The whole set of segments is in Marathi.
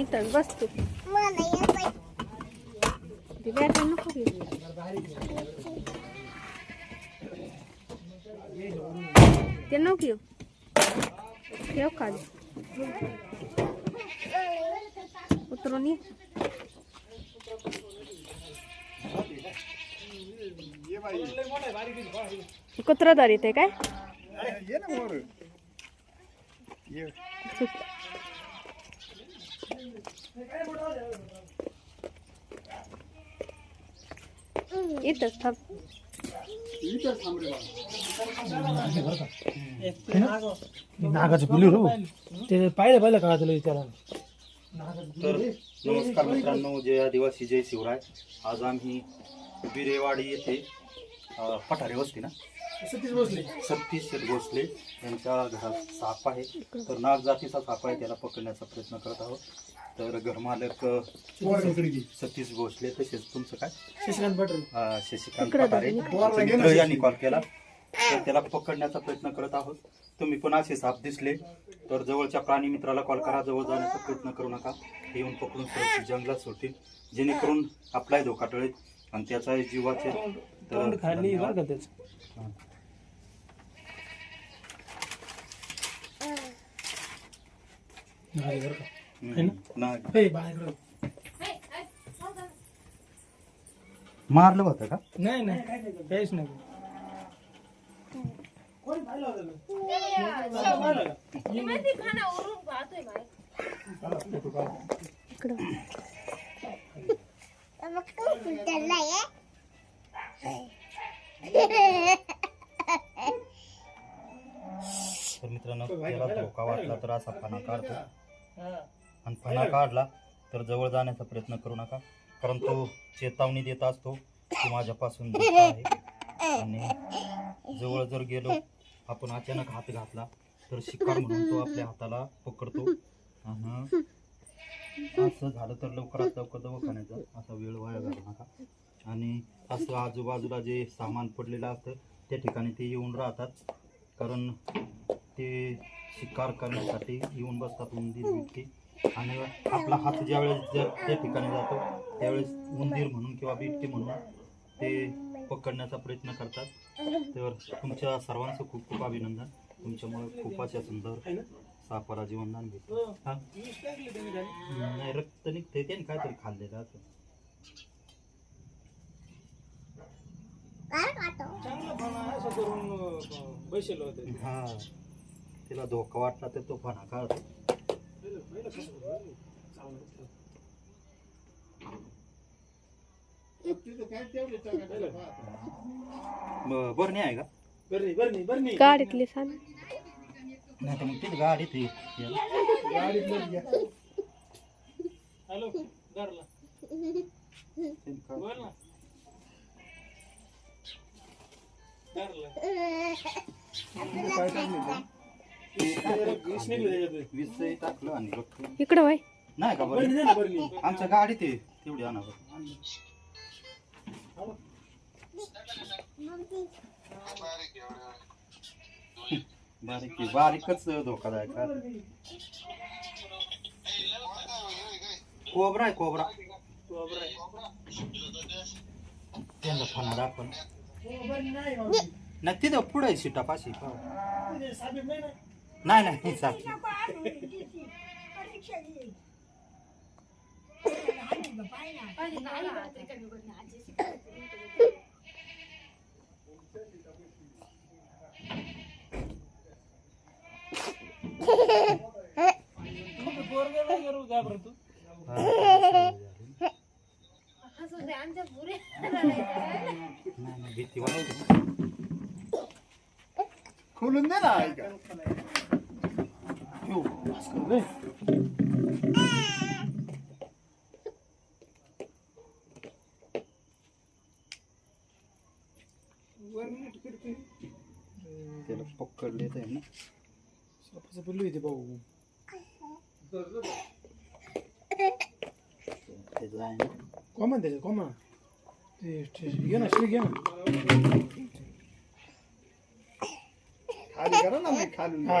इथं बस तू. बॅटरी नको. ते नको घेऊ ठेव खाली. उतरून ये. कुत्रा दारीत आहे काय? इथंच थांब. नागाचं पिल्लू रो ते पाहिलं पाहिलं का तुला त्याला तर नमस्कार मित्रांनो जय आदिवासी जय शिवराय. आज आम्ही बिरेवाडी येथे अ, पठारे वस्ती ना? सतीश भोसले यांच्या घरात साप आहे. तर नाग जातीचा साप आहे त्याला पकडण्याचा प्रयत्न करत आहोत. तर घरमालक सतीश भोसले तसेच तुमचं काय? शशिकांत पाटील शशिकांत यांनी कॉल केला. तर त्याला पकडण्याचा प्रयत्न करत आहोत. तुम्ही पण असे साप दिसले तर जवळच्या प्राणी मित्राला कॉल करा. जवळ जाण्याचा प्रयत्न करू नका. येऊन पकडून जंगलात सोडतील. जेणेकरून आपलाही धोका टळेल आणि त्याचा. जीवाचे तोंड हा. हे बाहेर मारलं होतं का? नाही नाही. काहीच नाही. तर मित्रांनो त्याला धोका वाटला तर असा फणा काढतो आणि फणा काढला तर जवळ जाण्याचा प्रयत्न करू नका. कारण तो चेतावणी देत असतो की माझ्यापासून आहे. आणि जवळ जर गेलो आपण अचानक हात घातला तर शिकार म्हणून तो आपल्या हाताला पकडतो. आणि असं झालं तर लवकरात लवकर दवाखान्यात जा. असा वेळ वाया घालू नका. आणि असं आजूबाजूला जे सामान पडलेलं असतं त्या ठिकाणी ते येऊन राहतात. कारण ते शिकार करण्यासाठी येऊन बसतात उंदीर बिबटे आणि आपला हात ज्यावेळेस जर त्या ठिकाणी जातो त्यावेळेस उंदीर म्हणून किंवा बिबटे म्हणून ते पकडण्याचा प्रयत्न करतात. तर तुमच्या सर्वांचं खूप खूप अभिनंदन. तुमच्यामुळे खूप अशा सुंदर सापाला जीवनदान भेटलं. हा? नाही रक्त निघते त्याने काहीतरी खाल्लेलं असं. हा. तिला धोका वाटला तर तो फणा काढतो तिथं काय तेवढे टाकायचं बा. ब- बरं नाही आहे का बरं बरं बरं नाही गाडीतली सांग नाही तर मग तिथे गाडीत ये. याला. गाडीतलं घ्या. हॅलो घरला ते का- बोल ना घरला काय टाकलं आणि बघ इकडं वय नाही का बरं बरं दे ना बरं नाही आमच्या गाडीत आहे तेवढी आणा बरं. बारीक आहे. बारीकच धोकादायक आहे. कोबरा आहे कोबरा त्यांना फणा दाखवून नाही तिथं पुढे आहे सीटापाशी पाहू. नाही नाही साहेब नाही नाही भीती वाटते खोलून दे ना ऐका त्याला पकडले तर आहे ना सापाचं पिल्लू येते भाऊ त्याचं आहे ना कॉमन त्याच्यात कॉमन ते ते- घे ना शिळी घे ना खाली करा ना मी खाली हा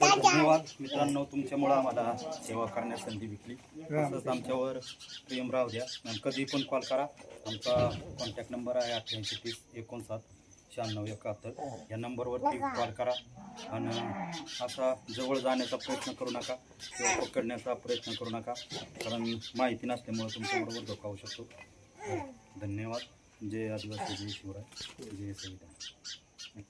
धन्यवाद. मित्रांनो तुमच्यामुळं आम्हाला सेवा करण्यास संधी भेटली. तसंच आमच्यावर प्रेम राहू द्या. आणि कधी पण कॉल करा. आमचा कॉन्टॅक्ट नंबर आहे अठ्ठ्याऐंशी तीस एकोणसाठ शहाण्णव एकाहत्तर. या नंबरवरती कॉल करा. आणि असा जवळ जाण्याचा प्रयत्न करू नका किंवा पकडण्याचा प्रयत्न करू नका. कारण माहिती नसल्यामुळे तुमच्याबरोबर धोका होऊ शकतो. धन्यवाद. जय आदिवासी जय शिवराय जय संविधान.